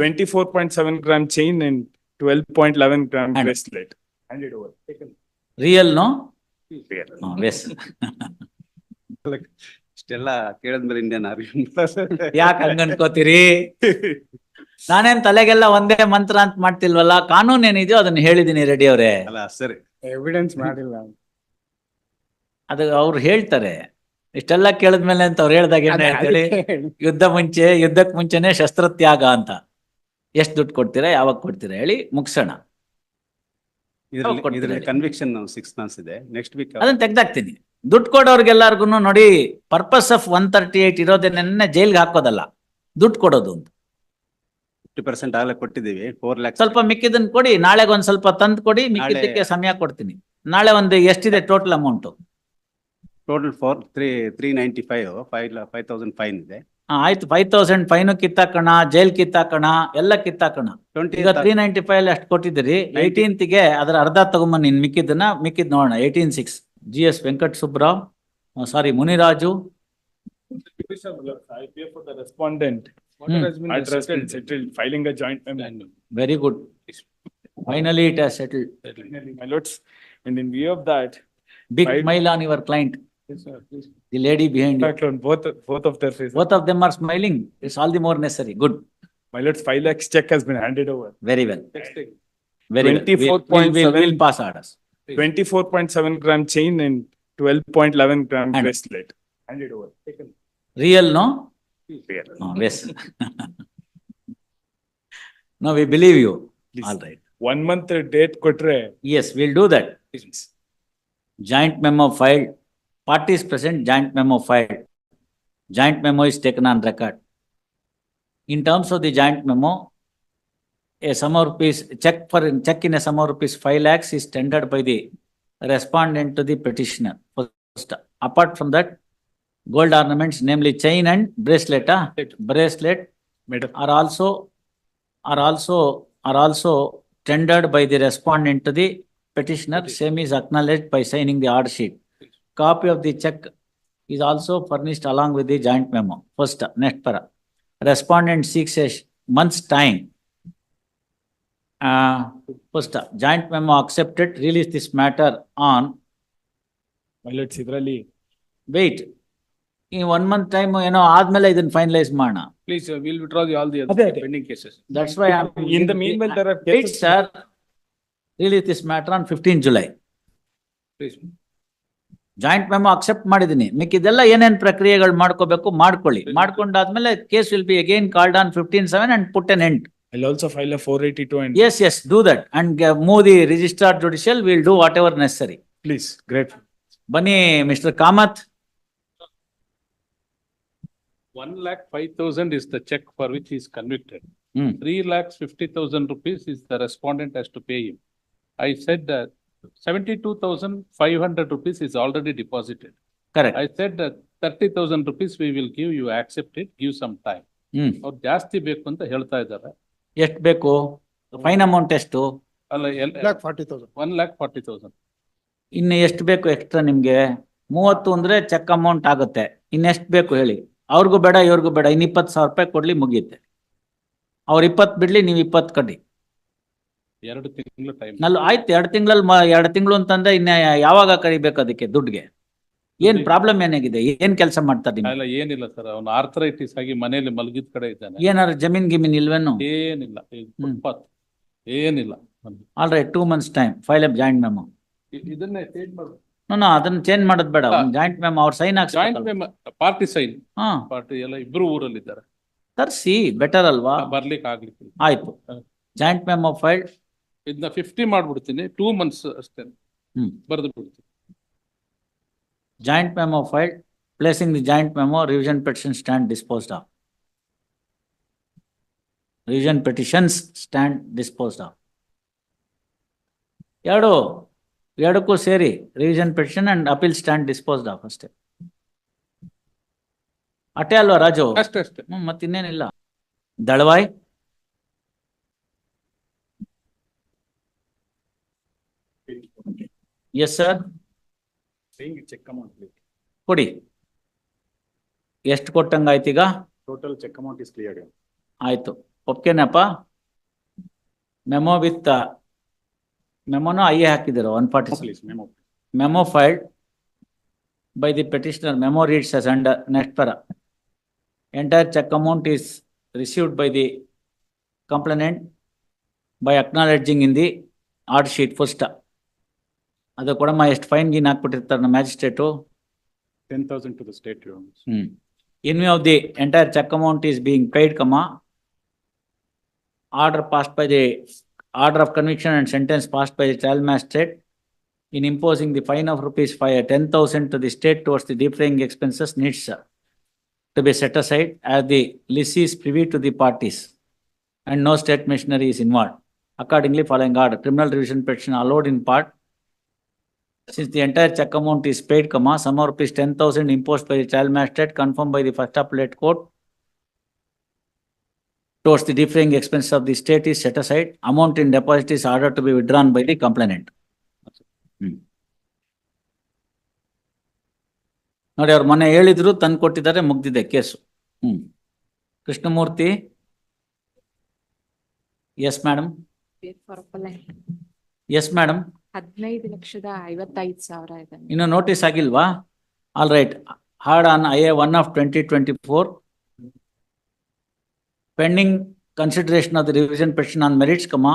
twenty-four point seven gram chain and twelve point eleven gram And- bracelet. Hand it over. Real no Real. ವೆಸ್ ಇಷ್ಟೆಲ್ಲ ಕೇಳಿದ್ಮೇಲೆ Indian army ಯಾಕೆ ಹಂಗ ಅನ್ಕೋತೀರಿ? ನಾನೇನ್ ತಲೆಗೆಲ್ಲ ಒಂದೇ ಮಂತ್ರ ಅಂತ ಮಾಡ್ತಿಲ್ವಲ್ಲ? ಕಾನೂನ್ ಏನಿದೆಯೋ ಅದನ್ನ ಹೇಳಿದೀನಿ ರೆಡ್ಡಿ ಅವರೇ. ಅಲ್ಲ ಸರಿ. Evidence ಮಾಡಿಲ್ಲ. ಅದು ಅವ್ರು ಹೇಳ್ತಾರೆ. ಇಷ್ಟೆಲ್ಲ ಕೇಳಿದ್ಮೇಲೆ ಅಂತ ಅವ್ರು ಹೇಳ್ದಾಗ ಏನ್ ಹೇಳ್ತಾರೆ? ಯುದ್ಧ ಮುಂಚೆ ಯುದ್ಧಕ್ ಮುಂಚೆನೆ ಶಸ್ತ್ರತ್ಯಾಗ ಅಂತ. ಎಷ್ಟ್ ದುಡ್ಡು ಕೊಡ್ತೀರಾ ಯಾವಾಗ ಕೊಡ್ತೀರಾ ಹೇಳಿ ಮುಗಿಸೋಣ. ಇದ್ರಲ್ಲಿ ಕೊಡ್ತೀನಿ ಇದ್ರಲ್ಲಿ ಹೇಳಿ. ಕನ್ವಿಕ್ಷನ್ ಸಿಕ್ಸ್ ಮಂತ್ಸ್ ಇದೆ. ನೆಕ್ಸ್ಟ್ ವೀಕ್ ಅದನ್ನ ತೆಗ್ದಾಕ್ತೀನಿ. ದುಡ್ಡು ಕೊಡೋರ್ಗೆಲ್ಲಾರ್ಗು ನೋಡಿ purpose of one thirty eight ಇರೋದೇನೆ ಜೈಲ್ಗೆ ಹಾಕೋದಲ್ಲ ದುಡ್ಡು ಕೊಡೋದು ಅಂತ. ಫಿಫ್ಟಿ ಪರ್ಸೆಂಟ್ ಆಗಲೇ ಕೊಟ್ಟಿದ್ದೀವಿ ಫೋರ್ ಲ್ಯಾಕ್ಸ್ ಸ್ವಲ್ಪ ಮಿಕ್ಕಿದನ್ ಕೊಡಿ ನಾಳೆಗೆ ಒಂದ್ ಸ್ವಲ್ಪ ತಂದ್ ಕೊಡಿ ಮಿಕ್ಕಿದ್ದಕ್ಕೆ ಸಮಯ ಕೊಡ್ತೀನಿ. ನಾಳೆ ಒಂದು ಎಷ್ಟಿದೆ total amount total four three three ninety five five five thousand fine ಇದೆ. ಆಯ್ತು. ಫೈವ್ ತೌಸಂಡ್ ಫೈನ್ ಕಿತ್ತಾಕೋಣ ಜೈಲ್ ಕಿತ್ತಾಕೋಣ ಎಲ್ಲ ಕಿತ್ತಾಕೋಣ. ಟ್ವೆಂಟಿ ಈಗ ತ್ರೀ ನೈಂಟಿ ಫೈವ್ ಅಲ್ಲಿ ಅಷ್ಟು ಕೊಟ್ಟಿದ್ದೀರಿ. ಏಯ್ಟೀನ್ತ್ಗೆ ಅದರ ಅರ್ಧ ತಗೊಂಬನ್ನಿ ನೀನ್ ಮಿಕ್ಕಿದ್ದನ್ನ ಮಿಕ್ಕಿದ್ ನೋಡೋಣ. Eighteen six G S Venkat Subrao. Sorry Muniraju. Very good finally it has settled big mile on your client yes, sir, please. The lady behind In fact, on both, both of their faces. both of them are smiling it's all the more necessary good My lords, five lakhs check has been handed over. very well very well We- we'll, we'll, 24.7 we'll pass orders Twenty-four point seven gram chain and twelve point eleven gram And- bracelet. Hand it over. real no Real. oh, yes no we believe you Please. all right One month date kotre. yes we'll do that joint memo filed parties present joint memo filed. Joint memo is taken on record. In terms of the joint memo a sum of rupees check for check in a sum of rupees five lakhs is tendered by the respondent to the petitioner. First apart from that gold ornaments namely chain and bracelet ah, bracelet. Madam, are also are also are also tendered by the respondent to the petitioner. Same is acknowledged by signing the order sheet. Copy of the check is also furnished along with the joint memo. First, next para. Respondent seeks a month's time. Uh, first, joint memo accepted, release this matter on. Violet Sidrali. Wait. In one month time, you know, Admela is finalize mana. Please, we'll withdraw the, all the other pending cases. That's why I'm. In the meanwhile, there are. Wait, cases. sir. Release this matter on 15 July. Please. Joint memo accept ಮಾಡಿದೀನಿ ಮಿಕ್ಕಿದೆಲ್ಲ ಏನೇನು ಪ್ರಕ್ರಿಯೆಗಳು ಮಾಡ್ಕೋಬೇಕು ಮಾಡ್ಕೊಳ್ಳಿ ಮಾಡ್ಕೊಂಡಾದ್ಮೇಲೆ case will be again called on fifteen seven and put in ಎಂಟ್ I'll also file a four eighty-two and yes yes do that and move the registrar judicial will do whatever necessary please, great. ಬನ್ನಿ mister Kamath One lakh five thousand is the check for which he is convicted. Hmm Three lakhs fifty thousand rupees is the respondent has to pay him. I said that seventy-two thousand five hundred rupees is already deposited. Correct. I said that thirty thousand rupees we will give, you accept it, give some time. Hmm ಅವ್ರು ಜಾಸ್ತಿ ಬೇಕು ಅಂತ ಹೇಳ್ತಾ ಇದ್ದಾರೆ. ಎಷ್ಟ್ ಬೇಕು fine amount ಎಷ್ಟು ಅಲ್ಲ, lakh forty thousand. one lakh forty thousand. ಇನ್ನು ಎಷ್ಟು ಬೇಕು ಎಕ್ಸ್ಟ್ರಾ ನಿಮ್ಗೆ ಮೂವತ್ತು ಅಂದ್ರೆ ಚೆಕ್ ಅಮೌಂಟ್ ಆಗುತ್ತೆ ಇನ್ನೆಷ್ಟು ಬೇಕು ಹೇಳಿ ಅವ್ರಿಗೂ ಬೇಡ ಇವ್ರಿಗೂ ಬೇಡ ಇನ್ ಇಪ್ಪತ್ತು ಸಾವಿರ ರೂಪಾಯಿ ಕೊಡ್ಲಿ ಮುಗಿಯುತ್ತೆ ಅವ್ರು ಇಪ್ಪತ್ತು ಬಿಡ್ಲಿ ನೀವು ಇಪ್ಪತ್ತು ಕಡ್ಡಿ ಎರಡು ತಿಂಗಳು ಟೈಮ್. ನಲ್ ಆಯ್ತು ಎರಡು ತಿಂಗಳಲ್ಲಿ ಎರಡು ತಿಂಗಳು ಅಂತಂದ್ರೆ ಇನ್ನ ಯಾವಾಗ ಕರಿಬೇಕು ಅದಕ್ಕೆ ದುಡ್ಡಿಗೆ? ಏನ್ ಪ್ರಾಬ್ಲಮ್ ಏನಾಗಿದೆ? ಏನ್ ಕೆಲಸ ಮಾಡ್ತಾರೆ ನಿಮ್ಗೆ ಅಲ್ಲ ಏನಿಲ್ಲ ಸರ್. ಅವ್ನು ಆರ್ಥರೈಟಿಸ್ ಆಗಿ ಮನೆಯಲ್ಲಿ ಮಲಗಿದ ಕಡೆ ಇದ್ದಾನೆ. ಏನಾರ ಜಮೀನ್ ಗಿಮೀನ್ ಇಲ್ವೇನು? ಏನಿಲ್ಲ, ಫುಟ್ಪಾತ್. ಏನಿಲ್ಲ. All right two months time file up joint memo E- ಇದನ್ನೇ ಚೇಂಜ್ ಮಾಡು. ನೋ ಅದನ್ನ ಚೇಂಜ್ ಮಾಡೋದ್ ಬೇಡ. ಜಾಯಿಂಟ್ ಮ್ಯಾಮ್ ಅವ್ರ ಸೈನ್ ಜಾಯಿಂಟ್ ಪಾರ್ಟಿ ಸೈನ್ ಹಾ. ಪಾರ್ಟಿ ಎಲ್ಲ ಇಬ್ರು ಊರಲ್ಲಿದ್ದಾರೆ. ತರ್ಸಿ ಬೆಟರ್ ಅಲ್ವಾ? ಬರ್ಲಿಕ್ಕೆ ಆಗ್ಲಿಕ್ಕೆ ಆಯ್ತು. ಜಾಯಿಂಟ್ ಮೆಮೋ ಫೈಲ್ ಇದನ್ನ ಫಿಫ್ಟಿ ಮಾಡ್ಬಿಡ್ತೀನಿ ಟೂ ಮಂತ್ಸ್ ಅಷ್ಟೇ. ಬರೆದು ಬಿಡ್ತೀನಿ joint memo file placing the joint memo revision petition stand disposed of revision petitions stand disposed of ಎರಡು ಎರಡಕ್ಕೂ ಸೇರಿ revision petition and appeal stand disposed of ಅಷ್ಟೇ. ಅಟೇ ಅಲ್ವಾ ರಾಜು? ಅಷ್ಟೇ ಅಷ್ಟೇ. ಮತ್ತಿನ್ನೇನಿಲ್ಲ. Dalavayi? Yes sir check amount, please. ಕೊಡಿ ಎಷ್ಟು ಕೊಟ್ಟಂಗಾಯ್ತೀಗ Total check amount is cleared. ಆಯ್ತು ಒಪ್ಕೆನಪ್ಪ ಮೆಮೊ ವಿತ್ ಮೆಮೊನ ಐ ಹಾಕಿದಿರೋ one forty Please, memo. memo filed by the petitioner, memo reads as under next para. Entire check amount is received by the complainant by acknowledging in the order sheet first. ಅದು ಕೊಡಮ್ಮ ಎಷ್ಟು fine ಗೀನ್ ಹಾಕ್ಬಿಟ್ಟಿರ್ತಾರೆ ನಮ್ಮ magistrate Ten thousand to the state. Your Honor. Hmm. In view of the entire check amount is being paid, comma. Order passed by the, order of conviction and sentence passed by the trial magistrate. In imposing the fine of rupees five, ten thousand to the state towards the defraying expenses needs uh, to be set aside as the lessee is privy to the parties. And no state machinery is involved. Accordingly, following order, criminal revision petition allowed in part since the entire check amount is paid, comma, sum of rupees ten thousand imposed by the child magistrate confirmed by the first appellate court towards the differing expenses of the state is set aside, amount in deposit is ordered to be withdrawn by the complainant. ನೋಡಿ ಅವ್ರು ಮೊನ್ನೆ ಹೇಳಿದ್ರು ತಂದು ಕೊಟ್ಟಿದ್ದಾರೆ ಮುಗ್ದಿದೆ case ಹ್ಮ್ Krishnamurthy yes madam yes madam ಹದಿನೈದು ಲಕ್ಷದ ಐವತ್ತೈದು ಸಾವಿರ ಇದೆ ಇನ್ನು ನೋಟಿಸ್ ಆಗಿಲ್ವಾ all right heard on I A one of twenty twenty four pending consideration of the revision petition on merits cum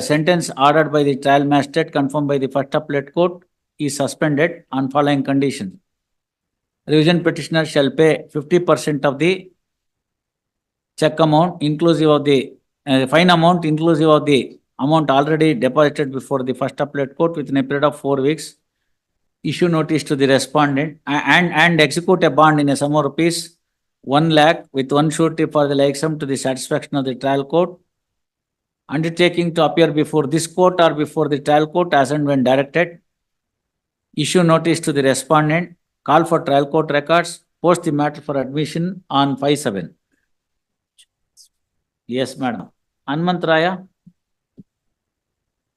sentence ordered by the trial magistrate confirmed by the first appellate court is suspended on following conditions. Revision petitioner shall pay fifty percent of the check amount inclusive of the uh, fine amount inclusive of the amount already deposited before the first appellate court within a period of four weeks, issue notice to the respondent and, and execute a bond in a sum of rupees 1 lakh with one surety for the like sum to the satisfaction of the trial court, undertaking to appear before this court or before the trial court as and when directed, issue notice to the respondent, call for trial court records, post the matter for admission on 5-7. Yes, madam. Anmantraya. Raya.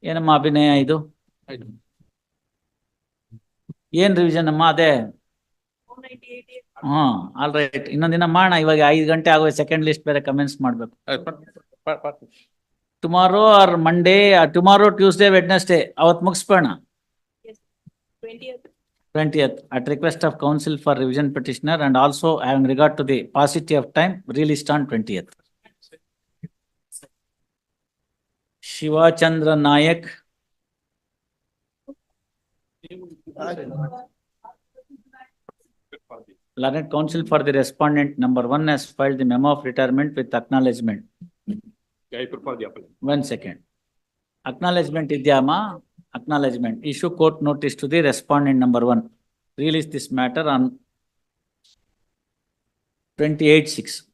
ಏನಮ್ಮ ಅಭಿನಯ ಇದು? ಏನ್ revision ಅಮ್ಮ ಅದೇ? ಹ್ಮ್ all right ಇನ್ನೊಂದಿನ ಮಾಡೋಣ. ಇವಾಗ ಐದು ಗಂಟೆ ಆಗುವ ಸೆಕೆಂಡ್ ಲಿಸ್ಟ್ ಬೇರೆ ಕಮೆಂಟ್ಸ್ ಮಾಡ್ಬೇಕು. Tomorrow or Monday tomorrow Tuesday Wednesday ಅವತ್ ಮುಗಿಸ್ಬೇಡ twentieth at request of counsel for revision petitioner and also I having regard to the paucity of time relist on twentieth Shivachandra Nayak. Learned counsel for the respondent, number one has file the memo of retirement with acknowledgement one second acknowledgement इद्यामा acknowledgement issue court notice to the respondent number one release this matter on twenty eight six